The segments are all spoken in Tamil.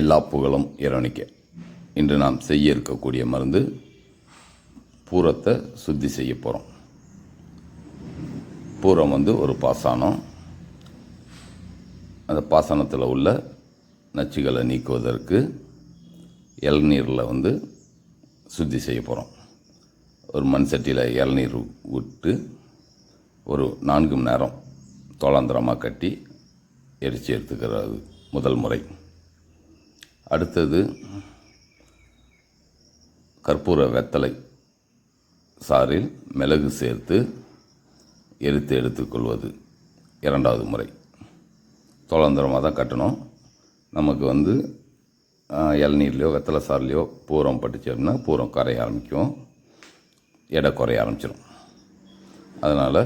எல்லா புகழும் இறைவனுக்கு. இன்று நாம் செய்ய இருக்கக்கூடிய மருந்து பூரத்தை சுத்தி செய்ய போகிறோம் பூரம் வந்து ஒரு பாசானம் அந்த பாசனத்தில் உள்ள நச்சுகளை நீக்குவதற்கு இளநீரில் வந்து சுத்தி செய்ய போகிறோம் ஒரு மண் சட்டியில் இளநீர் விட்டு ஒரு நான்கு மணி நேரம் தோளாந்திரமாக கட்டி எரிச்சி எடுத்துக்கிறது முதல் முறை. அடுத்தது கற்பூர வெத்தலை சாறில் மிளகு சேர்த்து எரித்து எடுத்துக்கொள்வது. இரண்டாவது முறை. தொலந்திரமாக தான் கட்டணும். நமக்கு வந்து இளநீர்லையோ வெத்தலை சாறுலையோ பூரம் பட்டுச்சு அப்படின்னா பூரம் கரைய ஆரம்பிக்கும். எடை குறைய ஆரம்பிச்சிடும் அதனால்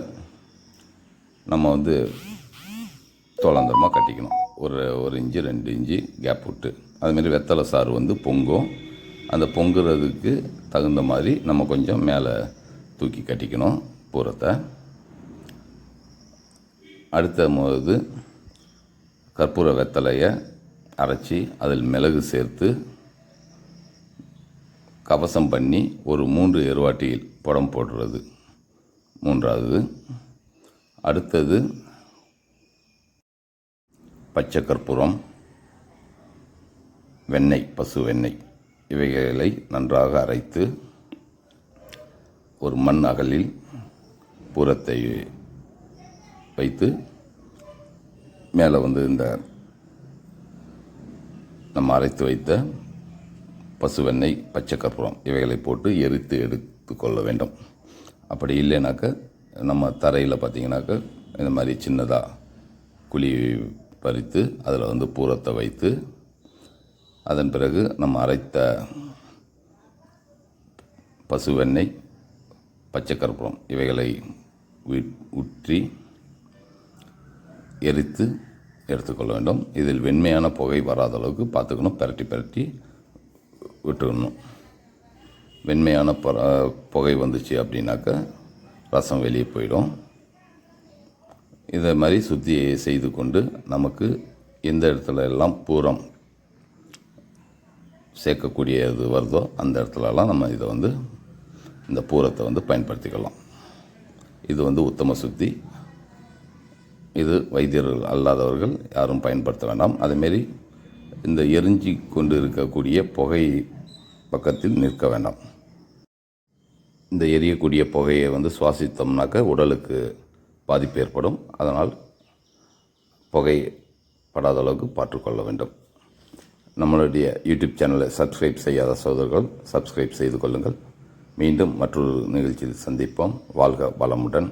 நம்ம வந்து தொலந்திரமாக கட்டிக்கணும். ஒரு ஒரு இன்ச்சு ரெண்டு இன்ச்சு கேப் விட்டு அதுமாரி வெத்தலை சாறு வந்து பொங்கும். அந்த பொங்குறதுக்கு தகுந்த மாதிரி நம்ம கொஞ்சம் மேலே தூக்கி கட்டிக்கணும் பூரத்தை. அடுத்த போது கற்பூர வெத்தலையை அரைச்சி அதில் மிளகு சேர்த்து கவசம் பண்ணி ஒரு மூன்று எருவாட்டியில் புடம் போடுறது. மூன்றாவது. அடுத்தது பச்சை கற்பூரம் வெண்ணெய் பசு வெண்ணெய் இவைகளை நன்றாக அரைத்து ஒரு மண் அகலில் பூரத்தை வைத்து மேலே வந்து இந்த நம்ம அரைத்து வைத்த பசு வெண்ணெய் பச்சை கற்பூரம் இவைகளை போட்டு எரித்து எடுத்து கொள்ள வேண்டும். அப்படி இல்லைனாக்க நம்ம தரையில் பார்த்திங்கனாக்க இந்த மாதிரி சின்னதாக குழி பறித்து அதில் வந்து பூரத்தை வைத்து அதன் பிறகு நம்ம அரைத்த பசுவெண்ணெய் பச்சை கற்பூரம் இவைகளை வீ- ஊற்றி எரித்து எடுத்துக்கொள்ள வேண்டும். இதில் வெண்மையான புகை வராத அளவுக்கு பார்த்துக்கணும். பரட்டி பரட்டி விட்டுக்கணும். வெண்மையான புகை வந்துச்சு அப்படின்னாக்க ரசம் வெளியே போயிடும். இதை மாதிரி சுத்தி செய்து கொண்டு நமக்கு எந்த இடத்துல எல்லாம் பூரம் சேர்க்கக்கூடியது வருதோ அந்த இடத்துலலாம் நம்ம இதை வந்து இந்த பூரத்தை வந்து பயன்படுத்திக்கலாம். இது வந்து உத்தம சுத்தி. இது வைத்தியர்கள் அல்லாதவர்கள் யாரும் பயன்படுத்த வேண்டாம். அதேமாரி இந்த எரிஞ்சி கொண்டு இருக்கக்கூடிய புகை பக்கத்தில் நிற்க வேண்டாம். இந்த எரியக்கூடிய புகையை வந்து சுவாசித்தோம்னாக்க உடலுக்கு பாதிப்பு ஏற்படும். அதனால் புகை படாத அளவுக்கு பார்த்துக்கொள்ள வேண்டும். நம்மளுடைய யூடியூப் சேனலை சப்ஸ்கிரைப் செய்யாத சகோதரர்கள் சப்ஸ்கிரைப் செய்து கொள்ளுங்கள். மீண்டும் மற்றொரு நிகழ்ச்சியில் சந்திப்போம். வாழ்க வளமுடன்.